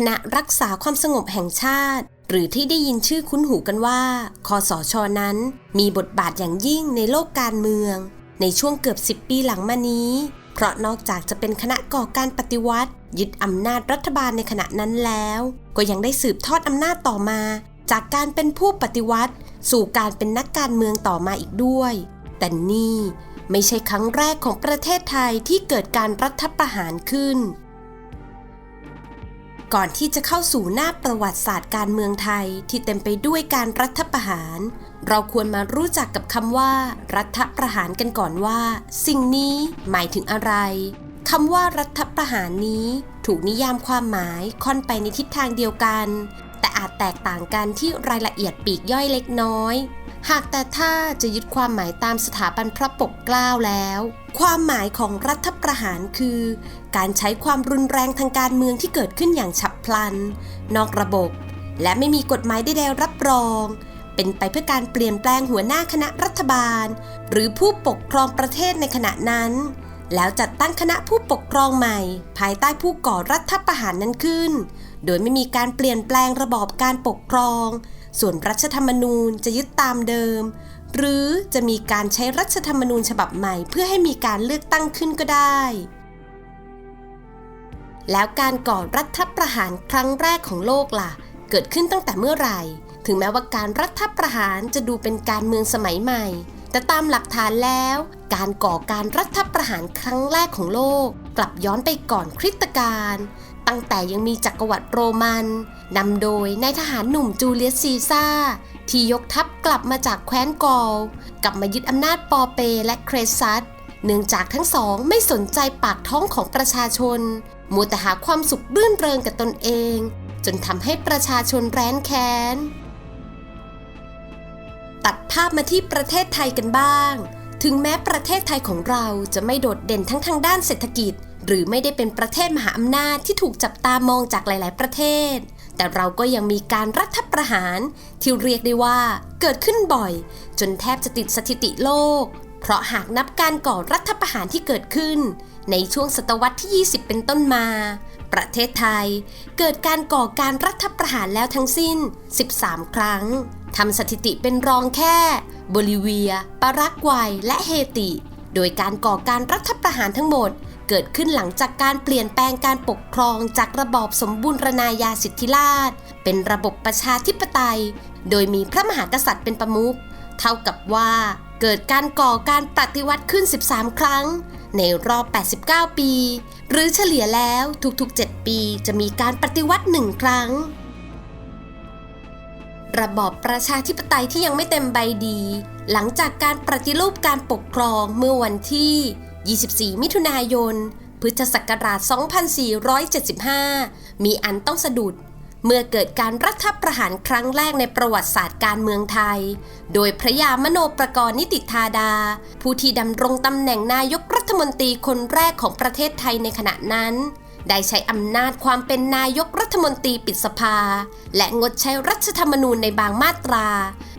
คณะรักษาความสงบแห่งชาติ หรือที่ได้ยินชื่อคุ้นหูกันว่า คอสชนั้น มีบทบาทอย่างยิ่งในโลกการเมือง ในช่วงเกือบ 10 ปีหลังมานี้ เพราะนอกจากจะเป็นคณะก่อการปฏิวัติ ยึดอำนาจรัฐบาลในขณะนั้นแล้ว ก็ยังได้สืบทอดอำนาจต่อมา จากการเป็นผู้ปฏิวัติ สู่การเป็นนักการเมืองต่อมาอีกด้วย แต่นี่ไม่ใช่ครั้งแรกของประเทศไทยที่เกิดการรัฐประหารขึ้น ก่อนที่จะเข้าสู่หน้าประวัติศาสตร์การเมืองไทยที่เต็มไปด้วยการรัฐประหาร เราควรมารู้จักกับคำว่า รัฐประหารกันก่อนว่า สิ่งนี้หมายถึงอะไรคำว่ารัฐประหารนี้ ถูกนิยามความหมายค่อนไปในทิศทางเดียวกัน แต่อาจแตกต่างกันที่รายละเอียดปีกย่อยเล็กน้อย หากแต่ถ้าจะยึดความหมายตามสถาบันพระปกเกล้าแล้ว ความหมายของรัฐประหารคือ การใช้ความรุนแรงทางการเมืองที่เกิดขึ้นอย่างฉับพลัน นอกระบบ และไม่มีกฎหมายใดๆรับรอง เป็นไปเพื่อการเปลี่ยนแปลงหัวหน้าคณะรัฐบาล หรือผู้ปกครองประเทศในขณะนั้น แล้วจัดตั้งคณะผู้ปกครองใหม่ ภายใต้ผู้ก่อรัฐประหารนั้นขึ้น โดยไม่มีการเปลี่ยนแปลงระบอบการปกครอง ส่วนรัฐธรรมนูญจะยึดตามเดิม หรือจะมีการใช้รัฐธรรมนูญฉบับใหม่เพื่อให้มีการเลือกตั้งขึ้นก็ได้ แล้วการก่อรัฐประหารครั้งแรกของโลกล่ะ เกิดขึ้นตั้งแต่เมื่อไหร่ ถึงแม้ว่าการรัฐประหารจะดูเป็นการเมืองสมัยใหม่ แต่ตามหลักฐานแล้ว การก่อการรัฐประหารครั้งแรกของโลก กลับย้อนไปก่อนคริสตกาล ตั้งแต่ยังมีจักรวรรดิโรมันนำโดยนายทหารหนุ่มจูเลียสซีซ่า ที่ยกทัพกลับมาจากแคว้นกอลกลับมายึดอำนาจปอเปและเครซัสเนื่องจากทั้งสองไม่สนใจปากท้องของประชาชน มัวแต่หาความสุขรื่นเริงกับตนเอง จนทำให้ประชาชนแร้นแค้น ตัดภาพมาที่ประเทศไทยกันบ้าง ถึงแม้ประเทศไทยของเราจะไม่โดดเด่นทั้งทางด้านเศรษฐกิจ หรือไม่ได้เป็นประเทศมหาอำนาจที่ถูกจับตามองจากหลาย ๆ ประเทศ แต่เราก็ยังมีการรัฐประหารที่เรียกได้ว่าเกิดขึ้นบ่อย จนแทบจะติดสถิติโลก เพราะหากนับการก่อรัฐประหารที่เกิดขึ้น ในช่วงศตวรรษที่ 20 เป็นต้นมา ประเทศไทย เกิดการก่อการรัฐประหารแล้วทั้งสิ้น 13 ครั้งทำสถิติเป็นรองแค่โบลิเวีย ปารากวัย และเฮติ โดยการก่อการรัฐประหารทั้งหมด เกิดขึ้นหลังจากการเปลี่ยนแปลงการปกครองจากระบอบสมบูรณาญาสิทธิราช เป็นระบบประชาธิปไตย โดยมีพระมหากษัตริย์เป็นประมุข เท่ากับว่าเกิดการก่อการปฏิวัติขึ้น 13 ครั้ง ในรอบ 89 ปี หรือเฉลี่ยแล้วทุกๆ 7 ปีจะมีการปฏิวัติหนึ่งครั้ง ระบอบประชาธิปไตยที่ยังไม่เต็มใบดี หลังจากการปฏิรูปการปกครองเมื่อวันที่ 24 มิถุนายน พุทธศักราช 2475 มีอันต้องสะดุด เมื่อเกิดการรัฐประหารครั้งแรกในประวัติศาสตร์การเมืองไทย โดยพระยามโนประกรณ์นิติธาดา ผู้ที่ดำรงตำแหน่งนายกรัฐมนตรีคนแรกของประเทศไทยในขณะนั้นได้ใช้อำนาจความเป็นนายกรัฐมนตรีปิดสภา และงดใช้รัฐธรรมนูญในบางมาตรา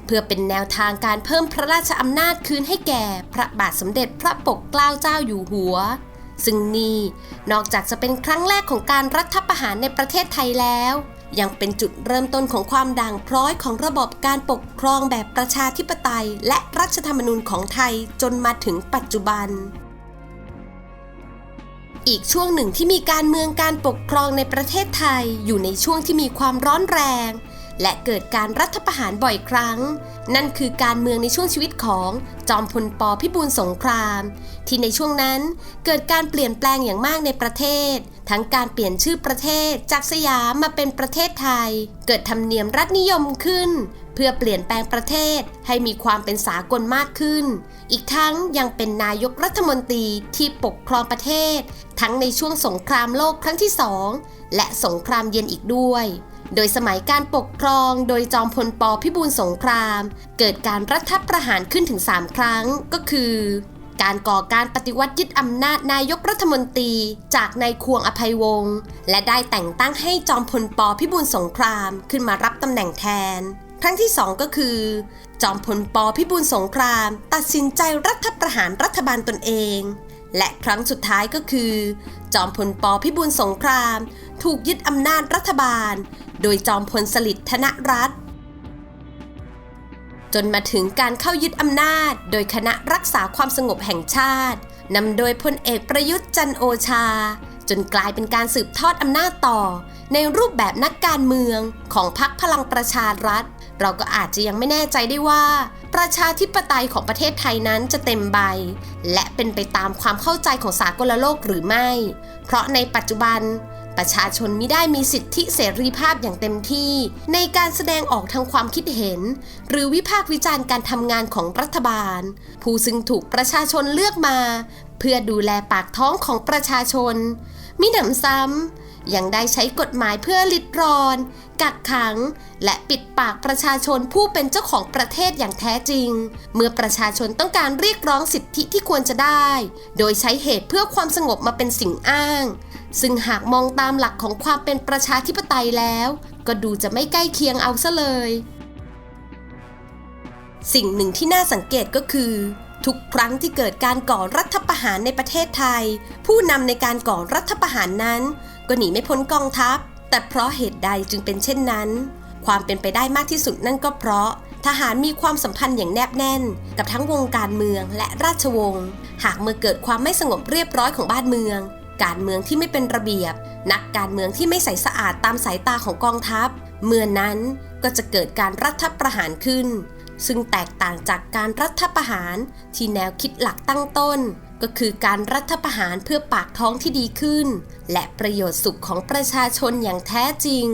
เพื่อเป็นแนวทางการเพิ่มพระราชอำนาจคืนให้แก่พระบาทสมเด็จพระปกเกล้าเจ้าอยู่หัว ซึ่งนี่นอกจากจะเป็นครั้งแรกของการรัฐประหารในประเทศไทยแล้ว ยังเป็นจุดเริ่มต้นของความด่างพร้อยของระบบการปกครองแบบประชาธิปไตย และรัฐธรรมนูญของไทยจนมาถึงปัจจุบันอีกช่วงหนึ่งที่มีการเมืองการปกครองในประเทศไทยอยู่ในช่วงที่มีความร้อนแรง และเกิดการรัฐประหารบ่อยครั้ง นั่นคือการเมืองในช่วงชีวิตของจอมพลปพิบูลสงคราม ที่ในช่วงนั้นเกิดการเปลี่ยนแปลงอย่างมากในประเทศ ทั้งการเปลี่ยนชื่อประเทศจากสยามมาเป็นประเทศไทย เกิดธรรมเนียมรัฐนิยมขึ้น เพื่อเปลี่ยนแปลงประเทศให้มีความเป็นสากลมากขึ้น อีกทั้งยังเป็นนายกรัฐมนตรีที่ปกครองประเทศ ทั้งในช่วงสงครามโลกครั้งที่สองและสงครามเย็นอีกด้วย โดยสมัยการปกครองโดยจอมพลปพิบูลสงคราม เกิดการรัฐประหารขึ้นถึง 3 ครั้งก็คือ การก่อการปฏิวัติยึดอำนาจนายกรัฐมนตรี จากนายควงอภัยวงศ์และได้แต่งตั้งให้จอมพลปพิบูลสงครามขึ้นมารับตำแหน่งแทน ครั้งที่ 2 ก็คือ จอมพลปพิบูลสงคราม ตัดสินใจรัฐประหารรัฐบาลตนเอง และครั้งสุดท้ายก็คือ จอมพลปพิบูลสงคราม ถูกยึดอำนาจรัฐบาล โดยจอมพลสฤษดิ์ธนรัตน์จนมาถึงการเข้ายึดอำนาจ โดยคณะรักษาความสงบแห่งชาตินำโดยพลเอกประยุทธ์จันโอชา จนกลายเป็นการสืบทอดอำนาจต่อ ในรูปแบบนักการเมืองของพรรคพลังประชารัฐ เราก็อาจจะยังไม่แน่ใจได้ว่า ประชาธิปไตยของประเทศไทยนั้นจะเต็มใบ และเป็นไปตามความเข้าใจของสากลโลกหรือไม่ เพราะในปัจจุบัน ประชาชนมิได้มีสิทธิเสรีภาพอย่างเต็มที่ ในการแสดงออกทางความคิดเห็น หรือวิพากษ์วิจารณ์การทำงานของรัฐบาล ผู้ซึ่งถูกประชาชนเลือกมา เพื่อดูแลปากท้องของประชาชน มิหนำซ้ำยังได้ใช้กฎหมายเพื่อลิดรอน กักขัง และปิดปากประชาชนผู้เป็นเจ้าของประเทศอย่างแท้จริง เมื่อประชาชนต้องการเรียกร้องสิทธิที่ควรจะได้ โดยใช้เหตุเพื่อความสงบมาเป็นสิ่งอ้าง ซึ่งหากมองตามหลักของความเป็นประชาธิปไตยแล้ว ก็ดูจะไม่ใกล้เคียงเอาซะเลย สิ่งหนึ่งที่น่าสังเกตก็คือ ทุกครั้งที่เกิดการก่อรัฐประหารในประเทศไทย ผู้นำในการก่อรัฐประหารนั้น ก็หนีไม่พ้นกองทัพ แต่เพราะเหตุใดจึงเป็นเช่นนั้น ความเป็นไปได้มากที่สุดนั่นก็เพราะทหารมีความสัมพันธ์อย่างแนบแน่น กับทั้งวงการเมืองและราชวงศ์ หากเมื่อเกิดความไม่สงบเรียบร้อยของบ้านเมือง การเมืองที่ไม่เป็นระเบียบ นักการเมืองที่ไม่ใสสะอาดตามสายตาของกองทัพ เมื่อนนั้นก็จะเกิดการรัฐประหารขึ้น ซึ่งแตกต่างจากการรัฐประหารที่แนวคิดหลักตั้งต้น ก็คือการรัฐประหารเพื่อปากท้องที่ดีขึ้น และประโยชน์สุขของประชาชนอย่างแท้จริง